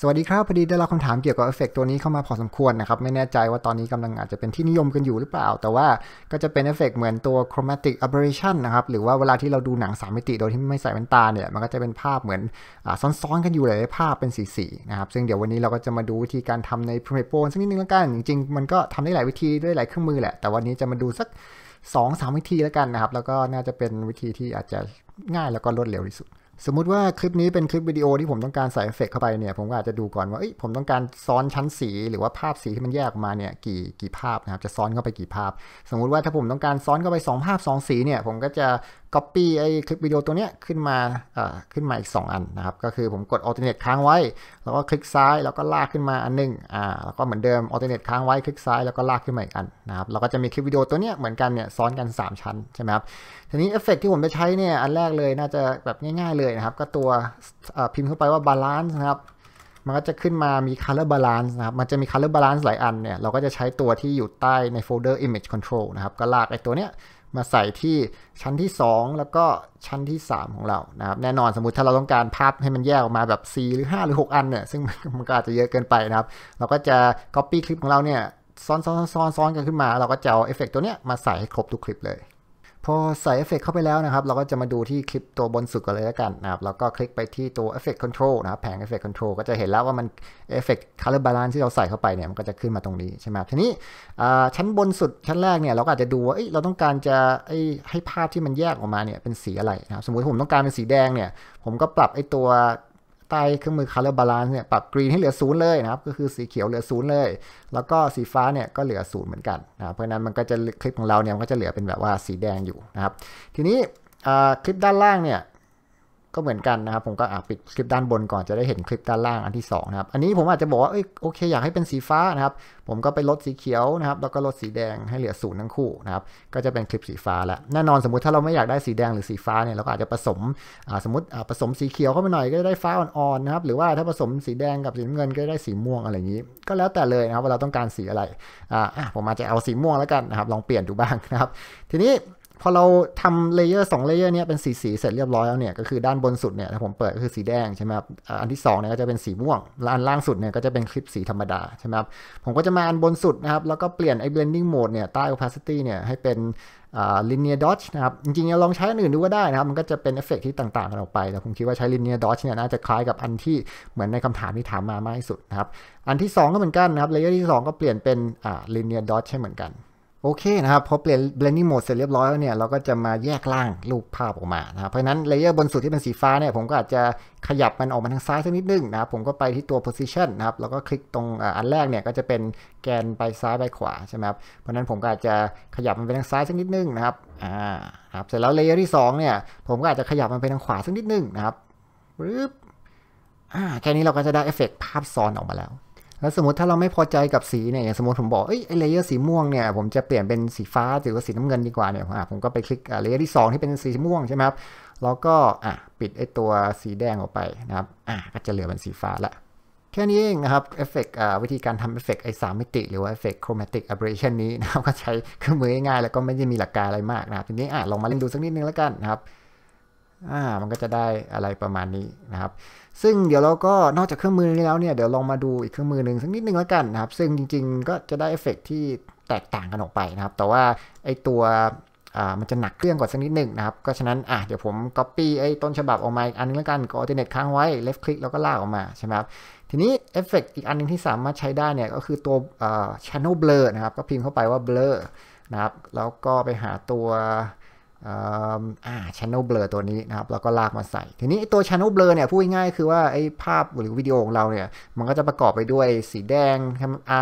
สวัสดีครับพอดีได้รับคำถามเกี่ยวกับเอฟเฟกตัวนี้เข้ามาพอสมควรนะครับ ไม่แน่ใจว่าตอนนี้กำลังอาจจะเป็นที่นิยมกันอยู่หรือเปล่า แต่ว่าก็จะเป็นเอฟเฟกเหมือนตัว chromatic aberration นะครับ หรือว่าเวลาที่เราดูหนังสามมิติโดยที่ไม่ใส่แว่นตาเนี่ย มันก็จะเป็นภาพเหมือนอซ้อนๆกันอยู่หลายภาพเป็นสีๆนะครับ ซึ่งเดี๋ยววันนี้เราก็จะมาดูวิธีการทำใน Premiere Pro สักนิดนึงแล้วกัน จริงๆ มันก็ทำได้หลายวิธีด้วยหลายเครื่องมือแหละ แต่วันนี้จะมาดูสัก2อสวิธีแล้วกันนะครับ แล้วก็น่าจะเป็นวิธีที่อาจจะง่ายแล้วก็รวดเร็วที่สุด สมมุติว่าคลิปนี้เป็นคลิปวิดีโอที่ผมต้องการใส่เอฟเฟกเข้าไปเนี่ยผมก็อาจจะดูก่อนว่าผมต้องการซ้อนชั้นสีหรือว่าภาพสีที่มันแยกออกมาเนี่ยกี่กี่ภาพนะครับจะซ้อนเข้าไปกี่ภาพ สมมุติว่าถ้าผมต้องการซ้อนเข้าไป 2 ภาพ 2 สีเนี่ยผมก็จะ Copy ไอ้คลิปวิดีโอตัวเนี้ยขึ้นมาอ่าขึ้นมาอีก 2 อันนะครับ ก็คือผมกด Alternate ค้างไว้ แล้วก็คลิกซ้ายแล้วก็ลากขึ้นมาอันนึงอ่าแล้วก็เหมือนเดิม Alternate ค้างไว้คลิกซ้ายแล้วก็ลากขึ้นมาอีกอันนะครับเราก็จะมีคลิปวิดีโอตัวเนี้ยเหมือนกันเนี่ยซ้อนกัน 3 ชั้นใช่ไหมครับทีนี้เอฟเฟกที่ผมจะใช้เนี่ยอันแรกเลยน่าจะแบบง่ายๆเลยนะครับ ก็ตัวพิมพ์เข้าไปว่า Balance นะครับมันก็จะขึ้นมามี color balance นะครับ มันจะมี color balance หลายอันเนี่ย เราก็จะใช้ตัวที่อยู่ใต้ในโฟลเดอร์ image control นะครับ ก็ลากไอ้ตัวเนี้ย มาใส่ที่ชั้นที่ 2 แล้วก็ชั้นที่ 3 ของเรานะครับแน่นอนสมมติถ้าเราต้องการภาพให้มันแยกออกมาแบบ 4 หรือ 5 หรือ 6 อันเนี่ยซึ่งมันก็อาจจะเยอะเกินไปนะครับ เราก็จะ copy คลิปของเราเนี่ยซ้อนซ้อนซ้อนซ้อนกันขึ้นมา เราก็จะเอาเอฟเฟกตัวเนี้ยมาใส่ให้ครบทุกคลิปเลย พอใส่เอฟเฟกเข้าไปแล้วนะครับ เราก็จะมาดูที่คลิปตัวบนสุดกันเลยแล้วกันนะครับ แล้วก็คลิกไปที่ตัว Effect Control นะครับ แผง Effect Control ก็จะเห็นแล้วว่ามัน Effect Color Balance ที่เราใส่เข้าไปเนี่ย มันก็จะขึ้นมาตรงนี้ใช่ไหมทีนี้ชั้นบนสุดชั้นแรกเนี่ย เราก็อาจจะดูว่าเราต้องการจะให้ภาพที่มันแยกออกมาเนี่ยเป็นสีอะไรนะครับ สมมติผมต้องการเป็นสีแดงเนี่ย ผมก็ปรับไอ้ตัว ใต้เครื่องมือ color balance เนี่ยปรับกรีนให้เหลือศูนย์เลยนะครับ ก็คือสีเขียวเหลือศูนย์เลย แล้วก็สีฟ้าเนี่ยก็เหลือศูนย์เหมือนกันนะเพราะนั้นมันก็จะคลิปของเราเนี่ยมันก็จะเหลือเป็นแบบว่าสีแดงอยู่นะครับ ทีนี้คลิปด้านล่างเนี่ย ก็เหมือนกันนะครับผมก็ปิดคลิปด้านบนก่อนจะได้เห็นคลิปด้านล่างอันที่2นะครับอันนี้ผมอาจจะบอกว่าโอเคอยากให้เป็นสีฟ้านะครับผมก็ไปลดสีเขียวนะครับแล้วก็ลดสีแดงให้เหลือศูนย์ทั้งคู่นะครับก็จะเป็นคลิปสีฟ้าแล้วแน่นอนสมมติถ้าเราไม่อยากได้สีแดงหรือสีฟ้าเนี่ยเราก็อาจจะผสมสมมติผสมสีเขียวเข้าไปหน่อยก็จะได้ฟ้าอ่อนๆนะครับหรือว่าถ้าผสมสีแดงกับสีน้ำเงินก็ได้สีม่วงอะไรอย่างนี้ ก็แล้วแต่เลยนะครับว่าเราต้องการสีอะไรอ่าผมอาจจะเอาสีม่วงแล้วกันนะครับลองเปลี่ยนดูบ้างนะครับทีนี้ พอเราทำเลเยอร์สองเลเยอร์เนี้เป็นสีสีเสร็จเรียบร้อยแล้วเนี่ยก็คือด้านบนสุดเนี่ยถ้าผมเปิดก็คือสีแดงใช่ไหมครับอันที่2เนี่ยก็จะเป็นสีม่วงและอันล่างสุดเนี่ยก็จะเป็นคลิปสีธรรมดาใช่ไหมครับผมก็จะมาอันบนสุดนะครับแล้วก็เปลี่ยนไอ้ blending mode เนี่ยใต้ opacity เนี่ยให้เป็น linear dodge นะครับจริงๆลองใช้อันอื่นดูก็ได้นะครับมันก็จะเป็นเอฟเฟกที่ต่างๆกันออกไปแต่ผมคิดว่าใช้ linear dodge เนี่ยน่าจะคล้ายกับอันที่เหมือนในคำถามที่ถามมามากที่สุดนะครับอันที่ 2 ก็เหมือนกันนะครับเลเยอร์ที่ 2 ก็เปลี่ยนเป็น linear dodge ใช่เหมือนกัน โอเคนะครับพอเปลี่ยน blending mode เสร็จเรียบร้อยแล้วเนี่ยเราก็จะมาแยกล่างรูปภาพออกมานะครับเพราะฉะนั้นเลเยอร์บนสุดที่เป็นสีฟ้าเนี่ยผมก็อาจจะขยับมันออกมาทางซ้ายสักนิดนึงนะครับผมก็ไปที่ตัว position นะครับแล้วก็คลิกตรงอันแรกเนี่ยก็จะเป็นแกนไปซ้ายไปขวาใช่ไหมครับเพราะนั้นผมก็อาจจะขยับมันไปทางซ้ายสักนิดนึงนะครับอ่าครับเสร็จแล้วเลเยอร์ที่2เนี่ยผมก็อาจจะขยับมันไปทางขวาสักนิดนึงนะครับปึ๊บอ่าแค่นี้เราก็จะได้เอฟเฟกภาพซ้อนออกมาแล้ว แล้วสมมติถ้าเราไม่พอใจกับสีเนี่ยอย่างสมมติผมบอกเอ้ยเลเยอร์สีม่วงเนี่ยผมจะเปลี่ยนเป็นสีฟ้าหรือว่าสีน้ำเงินดีกว่าเนี่ยผมก็ไปคลิกเลเยอร์ที่2ที่เป็นสีม่วงใช่ไหมครับแล้วก็อะปิดไอ้ตัวสีแดงออกไปนะครับอะก็จะเหลือเป็นสีฟ้าละแค่นี้เองนะครับเอฟเฟกต์วิธีการทำเอฟเฟกต์ไอ้สามมิติ หรือว่าเอฟเฟกต์โครมาติกอับเรชันนี้นะครับก็ใช้เครื่องมือง่ายๆแล้วก็ไม่ได้มีหลักการอะไรมากนะครับทีนี้อะลองมาเล่นดูสักนิดนึงแล้วกันนะครับ อ่ามันก็จะได้อะไรประมาณนี้นะครับ ซึ่งเดี๋ยวเราก็นอกจากเครื่องมือนี้แล้วเนี่ยเดี๋ยวลองมาดูอีกเครื่องมือหนึ่งสักนิดนึงแล้วกันนะครับ ซึ่งจริงๆก็จะได้เอฟเฟกที่แตกต่างกันออกไปนะครับ แต่ว่าไอตัวอ่ามันจะหนักเครื่องกว่าสักนิดหนึ่งนะครับ ก็ฉะนั้นอะเดี๋ยวผม Copy ไอ้ต้นฉบับออกมาอีกอันนึงแล้วกันกด Alternate ค้างไว้ Left Click แล้วก็ลากออกมาใช่ไหมครับ ทีนี้เอฟเฟกอีกอันนึงที่สามารถใช้ได้เนี่ยก็คือตัวอ่า Channel Blur นะครับ ก็พิมพ์เข้าไปว่า Blur นะครับ แล้วก็ไปหาตัว อ่า channel blur ตัวนี้นะครับ แล้วก็ลากมาใส่ ทีนี้ตัว channel blur เนี่ยพูดง่ายๆคือว่าไอ้ภาพหรือวิดีโอของเราเนี่ย มันก็จะประกอบไปด้วยสีแดง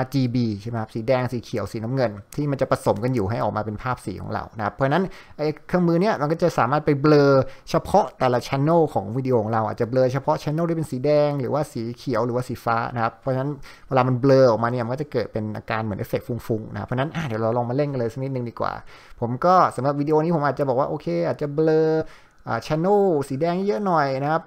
RGB ใช่ไหมครับสีแดงสีเขียวสีน้ำเงิน ที่มันจะผสมกันอยู่ให้ออกมาเป็นภาพสีของเรานะครับ เพราะนั้นไอ้เครื่องมือเนี้ยมันก็จะสามารถไปเบลอเฉพาะแต่ละ channel ของวิดีโอของเราอาจจะเบลอเฉพาะ channel ที่เป็นสีแดง หรือว่าสีเขียวหรือว่าสีฟ้านะครับ เพราะฉะนั้นเวลามันเบลอออกมาเนี่ยมันก็จะเกิดเป็นอาการเหมือนเอฟเฟกฟุ้งๆนะเพราะนั้นเดี๋ยวเราลองมาเล่นกันเลยสักนิดนึงดีกว่า ผมก็สำหรับวิดีโอนี้ผมอาจจะบอกว่าโอเค อาจจะเบลออ่าชานลสีแดงเยอะหน่อยนะครับ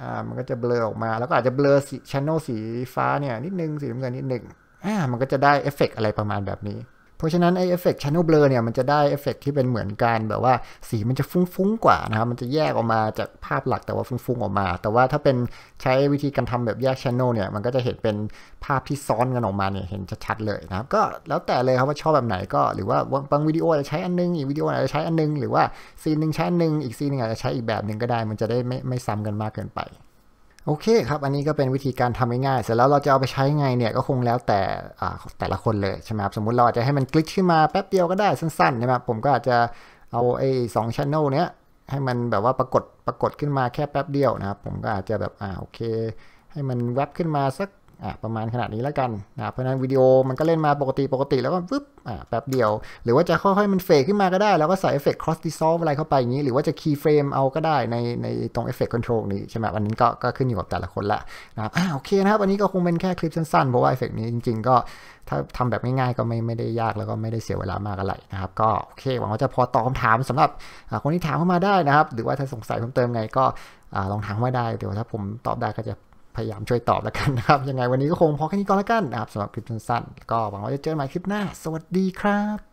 อ่ามันก็จะเบลอออกมา แล้วก็อาจจะเบลอสีชานลสีฟ้าเนี่ยนิดนึงสีน้ำเงินนิดหนึงอ่ามันก็จะได้เอฟเฟกอะไรประมาณแบบนี้ เพราะฉะนั้นไอเอฟเฟกต์ channel blur เนี่ยมันจะได้เอฟเฟกที่เป็นเหมือนกันแบบว่าสีมันจะฟุ้งๆกว่านะครับ มันจะแยกออกมาจากภาพหลักแต่ว่าฟุ้งๆออกมา แต่ว่าถ้าเป็นใช้วิธีการทำแบบแยก channel เนี่ยมันก็จะเห็นเป็นภาพที่ซ้อนกันออกมาเนี่ยเห็นชัดๆเลยนะครับ ก็แล้วแต่เลยครับว่าชอบแบบไหนก็หรือว่าบางวิดีโออาจะใช้อันนึงอีกวิดีโออาจจะใช้อันนึงหรือว่าซีนหนึ่งใช้อันนึงอีกซีนหนึ่งอาจจะใช้อีกแบบหนึ่งก็ได้ มันจะได้ไม่ไม่ซ้ำกันมากเกินไป โอเคครับ อันนี้ก็เป็นวิธีการทำง่ายๆ เสร็จแล้วเราจะเอาไปใช้ไงเนี่ยก็คงแล้วแต่แต่ละคนเลยใช่ไหมครับสมมติเราอาจจะให้มันคลิกขึ้นมาแป๊บเดียวก็ได้สั้นๆใช่ไหมผมก็อาจจะเอาไอ้สองช่องเนี้ยให้มันแบบว่าปรากฏปรากฏขึ้นมาแค่แป๊บเดียวนะครับผมก็อาจจะแบบอ่าโอเค ให้มันแวบขึ้นมาสัก อ่าประมาณขนาดนี้แล้วกันนะเพราะนั้นวิดีโอมันก็เล่นมาปกติปกติแล้วก็ฟึบอ่าแป๊บเดียว หรือว่าจะค่อยๆมันเฟกขึ้นมาก็ได้ แล้วก็ใส่เอฟเฟกต์ cross dissolve อะไรเข้าไปอย่างนี้ หรือว่าจะ key frame เอาก็ได้ในในตรง effect control นี้ใช่ไหมวันนี้ก็ก็ขึ้นอยู่กับแต่ละคนละนะครับอ่าโอเคนะครับวันนี้ก็คงเป็นแค่คลิปสั้นๆเพราะว่าเอฟเฟกนี้จริง ๆ ก็ถ้าทำแบบง่ายๆก็ไม่ไม่ได้ยากแล้วก็ไม่ได้เสียเวลามากอะไรนะครับ ก็โอเคหวังว่าจะพอตอบคำถามสำหรับคนที่ถามเข้ามาได้นะครับ หรือว่าถ้าสงสัยเพิ่มเติมไงก็ลองถามมาได้เดี๋ยวถ้าผมตอบได้ก็จะ พยายามช่วยตอบแล้วกันนะครับ ยังไงวันนี้ก็คงพอแค่นี้ก่อนแล้วกันนะครับสำหรับคลิปสั้นๆก็หวังว่าจะเจอกันใหม่คลิปหน้า สวัสดีครับ